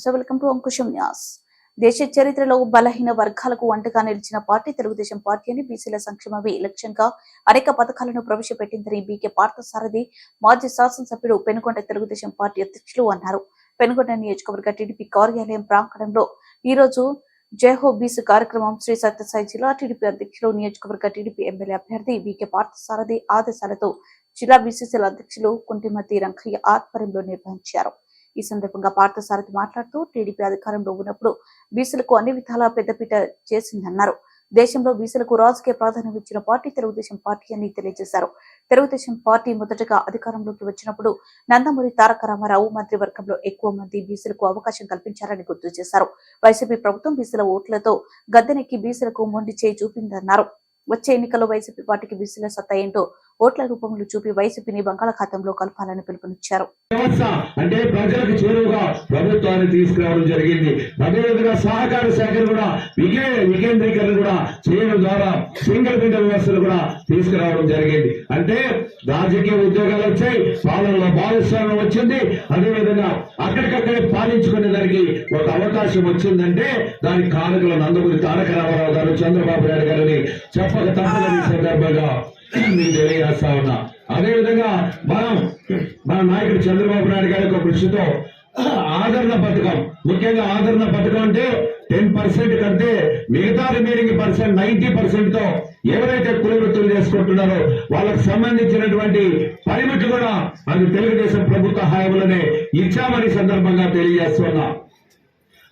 నమస్తే welcome to Ankusam Nyas. దేశ చరిత్రలో బలహీన వర్గాలకు వంటగా నిలిచిన పార్టీ తెలుగుదేశం పార్టీ అని బీసీల సంక్షేమమే లక్ష్యంగా అనేక పథకాలను ప్రవేశపెట్టిందని బీకే పార్థసారథి మాజీ శాసనసభ్యుడు పెనుకొండ తెలుగుదేశం పార్టీ అధ్యక్షులు అన్నారు. పెనుకొండ నియోజకవర్గ టీడీపీ కార్యాలయం ప్రాంగణంలో ఈ రోజు జయహో బీసీ కార్యక్రమం శ్రీ సత్యసాయి జిల్లా టీడీపీ అధ్యక్షులు నియోజకవర్గ టీడీపీ ఎమ్మెల్యే అభ్యర్థి బీకే పార్థసారథి ఆదేశాలతో జిల్లా బీసీసీల అధ్యక్షులు కుంటిమతి రంగయ్య ఆధ్వర్యంలో నిర్వహించారు. ఈ సందర్భంగా పార్థసారథి మాట్లాడుతూ టీడీపీ అధికారంలో ఉన్నప్పుడు బీసీలకు అన్ని విధాలా పెద్దపీట చేసిందన్నారు. దేశంలో బీసీలకు రాజకీయ ప్రాధాన్యం ఇచ్చిన పార్టీ తెలుగుదేశం పార్టీ అని తెలియజేశారు. తెలుగుదేశం పార్టీ మొదటగా అధికారంలోకి వచ్చినప్పుడు నందమూరి తారక రామారావు మంత్రివర్గంలో ఎక్కువ మంది బీసీలకు అవకాశం కల్పించారని గుర్తు చేశారు. వైసీపీ ప్రభుత్వం బీసీల ఓట్లతో గద్దెనెక్కి బీసీలకు మొండి చేయి చూపిందన్నారు. వచ్చే ఎన్నికల్లో వైసీపీ పార్టీకి బీసీల సత్తా ఏంటో కోట్ల రూపంలో చూపి వైసీపీని బంగాళాఖాతంలో కలపాలని పిలుపునిచ్చారు. అంటే ప్రజలకు చేరువుగా ప్రభుత్వాన్ని తీసుకురావడం జరిగింది. అదేవిధంగా సహకార శాఖను కూడా వికే వికేంద్రీకరణ కూడా చేయడం ద్వారా సింగిల్ విండో వ్యవస్థను కూడా తీసుకురావడం జరిగింది. అంటే రాజకీయ ఉద్యోగాలు వచ్చాయి పాలనలో భాగస్వామ్యం వచ్చింది. అదేవిధంగా అక్కడికక్కడే పాలించుకునే దానికి ఒక అవకాశం వచ్చిందంటే దాని కారకులు నందమూరి తారక రామారావు గారు చంద్రబాబు నాయుడు గారిని చెప్పక తప్పదని సందర్భంగా మీకు తెలియజేస్తా ఉన్నా. అదే విధంగా మనం మన నాయకుడు చంద్రబాబు నాయుడు గారి యొక్క కృషితో ఆదరణ పథకం ముఖ్యంగా ఆదరణ పథకం అంటే టెన్ పర్సెంట్ కంటే మిగతా రిమైనింగ్ పర్సెంట్ నైన్టీ పర్సెంట్తో ఎవరైతే కుల వృత్తులు చేసుకుంటున్నారో వాళ్ళకు సంబంధించినటువంటి పరిమితి కూడా అది తెలుగుదేశం ప్రభుత్వ హయాంలోనే ఇచ్చామని సందర్భంగా తెలియజేస్తున్నా.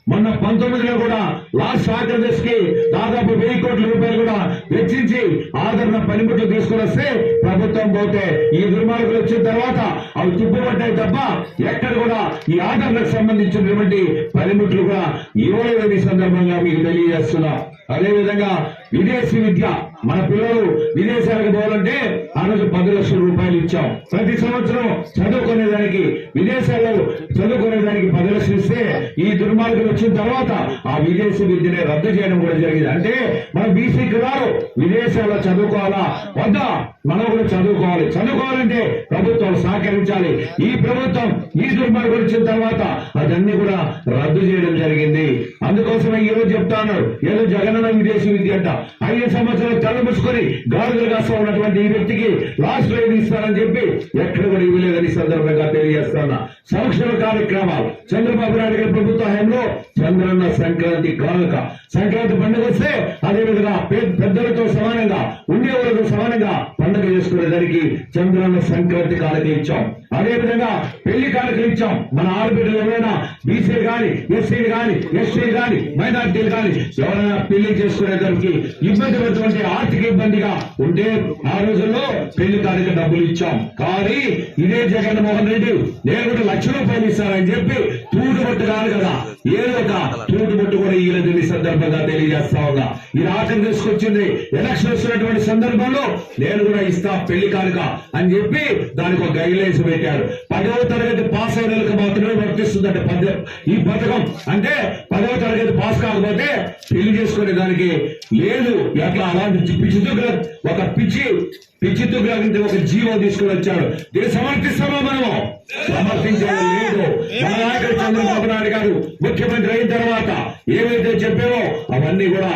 మొన్న పంతొమ్మిదిలో కూడా లాస్ట్ ఆంధ్రప్రదేశ్కి దాదాపు వెయ్యి కోట్ల రూపాయలు కూడా వెచ్చించి ఆదరణ పనిముట్లు తీసుకుని వస్తే ప్రభుత్వం పోతే ఈ దుర్మార్గులు వచ్చిన తర్వాత అవి తిప్పుబడ్డాయి తప్ప ఎక్కడ కూడా ఈ ఆదరణకు సంబంధించినటువంటి పనిముట్లు కూడా ఇవ్వలేదని సందర్భంగా మీకు తెలియజేస్తున్నా. అదేవిధంగా విదేశీ విద్య మన పిల్లలు విదేశాలకు పోవాలంటే ఆ రోజు పది లక్షల రూపాయలు ఇచ్చాం. ప్రతి సంవత్సరం చదువుకునేదానికి విదేశాల్లో చదువుకునేదానికి పది లక్షలు ఇస్తే ఈ దుర్మార్గులు వచ్చిన తర్వాత ఆ విదేశీ విద్యనే రద్దు చేయడం కూడా జరిగింది. అంటే మన బీసీ కులాలు విదేశాల్లో చదువుకోవాలా? వద్దా? మనం కూడా చదువుకోవాలి. చదువుకోవాలంటే ప్రభుత్వం సహకరించాలి. ఈ ప్రభుత్వం ఈ దుర్మార్గులు వచ్చిన తర్వాత అదన్నీ కూడా రద్దు చేయడం జరిగింది. అందుకోసమే ఈ రోజు చెప్తాను. ఏదో జగనన్న విదేశీ విద్య అంట. ఐదు సంవత్సరాలు తలముసుకొని మూసుకొని కాస్త ఉన్నటువంటి ఈ వ్యక్తికి లాస్ట్లో ఇది చెప్పి ఎక్కడ కూడా ఇవ్వలేదని సందర్భంగా తెలియజేస్తున్నా. సంక్షేమ కార్యక్రమాలు. చంద్రబాబు నాయుడు గారి ప్రభుత్వ హయాంలో చంద్రన్న సంక్రాంతి కానుక. సంక్రాంతి పండుగ వస్తే అదేవిధంగా పెద్దలతో సమానంగా ఉండేవాళ్ళతో సమానంగా పండుగ చేసుకునేదానికి చంద్రన్న సంక్రాంతి కానుక ఇచ్చాం. అదేవిధంగా పెళ్ళి కానుకలు ఇచ్చాం. మన ఆడబిడ్డలు ఎవరైనా బీసీలు కానీ ఎస్సీలు కానీ ఎస్టీ కానీ మైనార్టీలు కానీ ఎవరైనా పెళ్ళి చేసుకునేదానికి ఇబ్బంది పడుతుంది ఆర్థిక ఇబ్బందిగా ఉంటే ఆ రోజుల్లో పెళ్ళి కానుక డబ్బులు ఇచ్చాం. కానీ ఇదే జగన్మోహన్ రెడ్డి నేను కూడా లక్ష రూపాయలు ఇస్తానని చెప్పి తూటుబట్టు కాదు కదా. ఏదో ఒక తూటుబట్టు కూడా ఈయనది ఈ సందర్భంగా తెలియజేస్తా ఉన్నా. ఈ రాష్ట్రం తీసుకొచ్చింది ఎలక్షన్ వచ్చినటువంటి సందర్భంలో నేను కూడా ఇస్తా పెళ్ళి కానుక అని చెప్పి దానికి ఒక గైడ్లైన్స్ పెట్టారు. పదవ తరగతి పాస్ అయిన మాత్రమే వర్తిస్తుందంటే ఈ పథకం. అంటే పదవ తరగతి పాస్ కాకపోతే పెళ్ళి చేసుకునే దానికి లేదు. ఎట్లా? అలాంటి పిచ్చి తుగ్గుల ఒక పిచ్చి పిచ్చి తుగ్గుల ఒక జీవో తీసుకుని వచ్చాడు. దీన్ని సమర్థిస్తామా మనము? సమర్థించేది లేదు మన నాయకుడు చంద్రబాబు నాయుడు గారు ముఖ్యమంత్రి అయిన తర్వాత ఏవైతే చెప్పామో అవన్నీ కూడా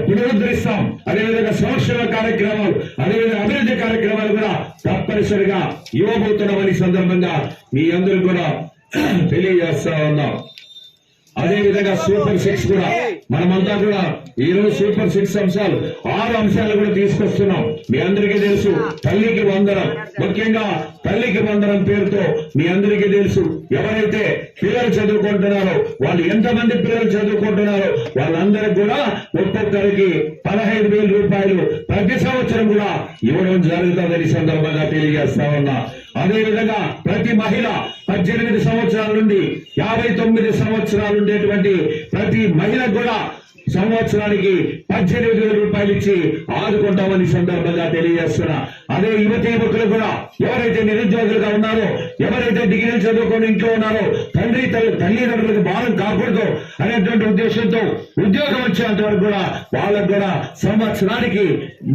పునరుద్ధరిస్తాం. అదేవిధంగా సంరక్షణ కార్యక్రమాలు అదేవిధంగా అభివృద్ధి కార్యక్రమాలు కూడా తప్పనిసరిగా ఇవ్వబోతున్నామని సందర్భంగా మీ అందరూ కూడా తెలియజేస్తా ఉన్నాం. అదే విధంగా సూపర్ సిక్స్ కూడా మనమంతా కూడా ఈ రోజు సూపర్ సిక్స్ అంశాలు ఆరు అంశాలు కూడా తీసుకొస్తున్నాం. మీ అందరికీ తెలుసు తల్లికి వందనం. ముఖ్యంగా తల్లికి వందనం పేరుతో మీ అందరికీ తెలుసు. ఎవరైతే పిల్లలు చదువుకుంటున్నారో వాళ్ళు ఎంతమంది పిల్లలు చదువుకుంటున్నారో వాళ్ళందరికీ కూడా ఒక్కొక్కరికి పదహైదు వేల రూపాయలు ప్రతి సంవత్సరం కూడా ఇవ్వడం జరుగుతుందని సందర్భంగా తెలియజేస్తా ఉన్నా. అదేవిధంగా ప్రతి మహిళ పద్దెనిమిది సంవత్సరాల నుండి యాభై తొమ్మిది సంవత్సరాలు ఉండేటువంటి ప్రతి మహిళ కూడా సంవత్సరానికి పద్దెనిమిది వేల రూపాయలు ఇచ్చి ఆదుకుంటామని సందర్భంగా తెలియజేస్తున్నా. అదే యువతి యువకులు కూడా ఎవరైతే నిరుద్యోగులుగా ఉన్నారో ఎవరైతే డిగ్రీలు చదువుకొని ఇంట్లో ఉన్నారో తండ్రి తల్లి తల్లిదండ్రులకు భారం కాకూడదు అనేటువంటి ఉద్దేశంతో ఉద్యోగం వచ్చేంత వరకు కూడా వాళ్ళకు కూడా సంవత్సరానికి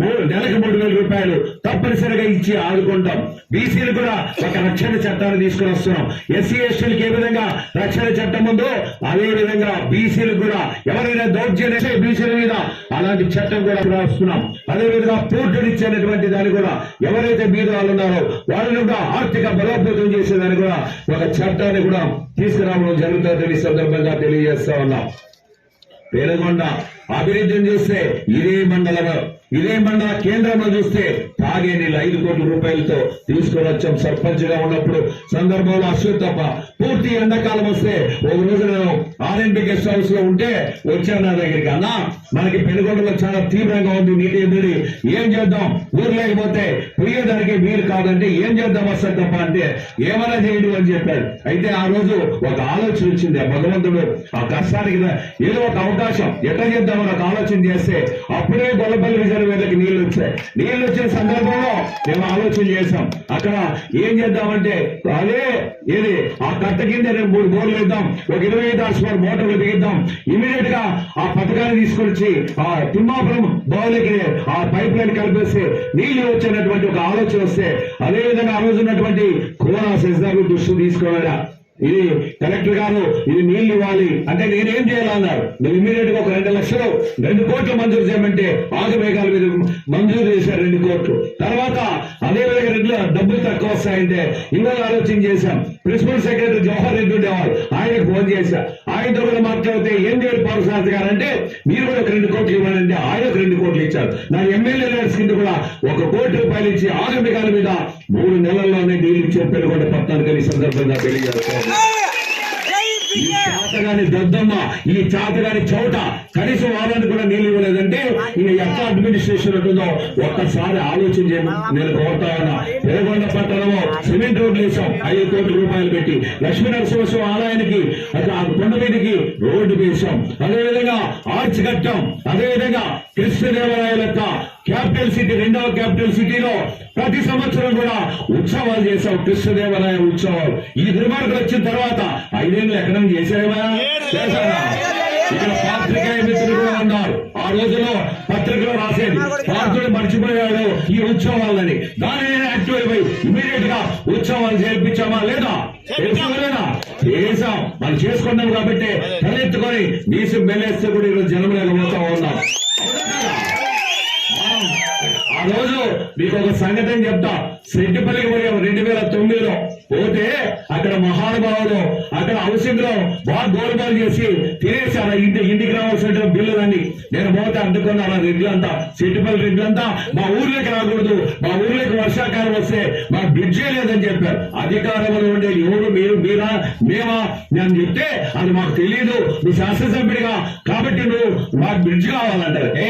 మూడు నెలకు మూడు వేల రూపాయలు తప్పనిసరిగా ఇచ్చి ఆదుకుంటాం. బీసీలు కూడా ఒక రక్షణ చట్టాన్ని తీసుకుని వస్తున్నాం. ఎస్సీ ఎస్టీలకు ఏ విధంగా రక్షణ చట్టం ఉందో అదే విధంగా బీసీలకు కూడా ఎవరైనా దౌర్జన్య బీసీల మీద అలాంటి చట్టం కూడా రాస్తున్నాం. అదే విధంగా పోర్టులు ఇచ్చేటటువంటి దాన్ని కూడా ఎవరైతే బీద వాళ్ళు ఉన్నారో వాళ్ళని కూడా ఆర్థిక బలోపేతం చేసేదాన్ని కూడా ఒక చట్టాన్ని కూడా తీసుకురావడం జరుగుతుందని సందర్భంగా తెలియజేస్తా ఉన్నాం. పేరుగొండ అభివృద్ధిని చూస్తే ఇదే మండలంలో ఇదే మన కేంద్రంలో చూస్తే తాగే నీళ్ళు ఐదు కోట్ల రూపాయలతో తీసుకొని వచ్చాం సర్పంచ్గా ఉన్నప్పుడు సందర్భంలో అశ్వత్థప్ప పూర్తి ఎండాకాలం వస్తే ఒక రోజు నేను ఆర్ఎన్బి గెస్ట్ హౌస్లో ఉంటే వచ్చాను నా దగ్గరికి. అన్నా మనకి పెనుగొండలో చాలా తీవ్రంగా ఉంది నీటి ఎదురు ఏం చేద్దాం? ఊరు లేకపోతే పోయేదానికి వీలు కాదంటే ఏం చేద్దాం అశ్వత్థప్ప అంటే ఏమైనా చేయండి అని చెప్పాడు. అయితే ఆ రోజు ఒక ఆలోచన వచ్చింది ఆ భగవంతుడు. ఆ కష్టానికి ఏదో ఒక అవకాశం. ఎట్లా చేద్దామని ఒక ఆలోచన చేస్తే అప్పుడే గొల్లపల్లి రిజర్వేర్లకి నీళ్ళు వచ్చాయి. నీళ్ళు వచ్చిన సందర్భంలో మేము ఆలోచన చేశాం. అక్కడ ఏం చేద్దామంటే అదే ఏది? ఆ కట్ట కింద రెండు మూడు బోర్లు వేద్దాం. ఒక ఇరవై ఐదు హార్స్పవర్ మోటార్లు బిగిద్దాం ఇమీడియట్గా ఆ పథకాన్ని తీసుకొచ్చి ఆ తిమ్మాపురం బావులకి ఆ పైప్ లైన్ కలిపేస్తే నీళ్ళు వచ్చేటటువంటి ఒక ఆలోచన వస్తే అదే విధంగా ఆ రోజు ఉన్నటువంటి కోరా సెస్దారు దృష్టి తీసుకోవాలా? ఇది కలెక్టర్ గారు ఇది నీళ్ళు ఇవ్వాలి. అంటే నేనేం చేయాలన్నారు నేను ఇమీడియట్గా ఒక రెండు లక్షలు రెండు కోట్లు మంజూరు చేయమంటే ఆగమేఘాల మీద మంజూరు చేశారు రెండు కోట్లు. తర్వాత అదే విధంగా రెండు డబ్బులు తక్కువ వస్తాయంటే ఇవాళ ఆలోచన చేశాం. ప్రిన్సిపల్ సెక్రటరీ జవహర్ రెడ్డి ఉండేవాళ్ళు. ఆయనకు ఫోన్ చేశా. ఆయనతో కూడా మాట్లాడితే ఏం చేయాలి పార్వసారథి గారు అంటే మీరు కూడా ఒక రెండు కోట్లు ఇవ్వాలంటే ఆయన ఒక రెండు కోట్లు ఇచ్చారు. నా ఎమ్మెల్యే లీడర్స్ కింద కూడా ఒక కోటి రూపాయలు ఇచ్చి ఆగమికాల మీద మూడు నెలల్లోనే నీళ్ళు ఇచ్చారు పెరుగుండ పట్టాను ఈ సందర్భంగా తెలియజేస్తాను ఈ చాతగాని దద్దమ్మ ఈ చాతగాని చౌట కనీసం వారానికి కూడా నీళ్ళు ఇవ్వలేదంటే ఈ ఎంత అడ్మినిస్ట్రేషన్ ఉంటుందో ఒక్కసారి ఆలోచన చేయమని నేను కోరుతా ఉన్నా. పెరగొండ పట్టణము సిమెంట్ రోడ్లు వేసాం ఐదు కోట్ల రూపాయలు పెట్టి. లక్ష్మీ నరసింహస్వామి ఆలయానికి కొండ మీదకి రోడ్డు వేసాం. అదేవిధంగా ఆర్చ్ కట్టాం. అదేవిధంగా కృష్ణదేవరాయల యొక్క క్యాపిటల్ సిటీ రెండవ క్యాపిటల్ సిటీలో ప్రతి సంవత్సరం కూడా ఉత్సవాలు చేశాం. కృష్ణదేవరాయ ఉత్సవాలు. ఈ దుర్మార్గులు వచ్చిన తర్వాత ఐదేళ్ళు ఎక్కడ చేశారా? చేశారా? ఇక్కడ పాత్రికేయ మిత్రులు కూడా ఉన్నారు. ఆ రోజుల్లో పత్రికలో రాసేది పాత్రుడు మర్చిపోయాడు ఈ ఉత్సవాలని. దాని నేను యాక్టివ్ అయిపోయి ఇమీడియట్గా ఉత్సవాలు చేర్పించామా లేదా? చేసామా చేసాం మనం చేసుకున్నాం కాబట్టి తలెత్తుకొని నీసు మెల్లేస్తే కూడా ఇక్కడ జనం లేకపోతా ఉన్నాం అవునా కదా? మనం ఆ రోజు మీకు ఒక సంగతి చెప్తా. సెట్టిపల్లికి పోయాం రెండు వేల తొమ్మిదిలో. పోతే అక్కడ మహానుభావులు అక్కడ హౌసింగ్ బాగా గోల్బాల్ చేసి తినేసారు ఇంటి ఇంటికి రావాల్సిన బిల్లులన్నీ నేను పోతే అందుకున్నాను రెడ్లంతా. సెట్టిపల్లి రెడ్లంతా మా ఊర్లోకి రాకూడదు. మా ఊర్లోకి వర్షాకాలం వస్తే మా బ్రిడ్జే లేదని చెప్పారు. అధికారంలో ఉండే ఎవరు మీరు మీరా మేమా? నేను చెప్తే అది మాకు తెలియదు నువ్వు శాసనసభ్యుడిగా కాబట్టి నువ్వు మాకు బ్రిడ్జ్ కావాలంటారు. ఏ